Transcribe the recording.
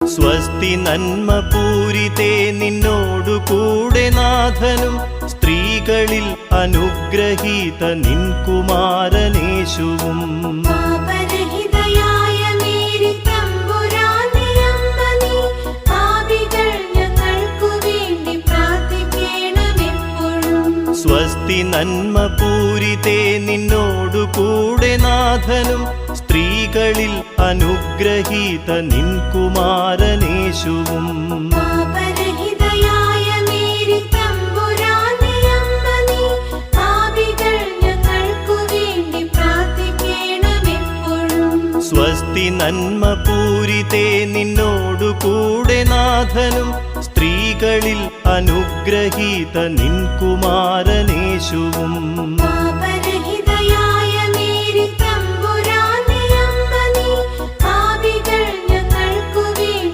സ്വസ്തി നന്മ പൂരിതേ നിന്നോടു കൂടെ നാഥനും സ്ത്രീകളിൽ അനുഗ്രഹീത നിൻ കുമാരനേശുവും. സ്വസ്തി നന്മ പൂരിതേ നിന്നോടു കൂടെ നാഥനും സ്ത്രീകളിൽ അനുഗ്രഹീത നിൻ കുമാരനേശുവും. സ്വസ്തി നന്മ പൂരിതേ നിന്നോടു കൂടെ നാഥനും സ്ത്രീകളിൽ അനുഗ്രഹീത നിൻ കുമാരനേശുവും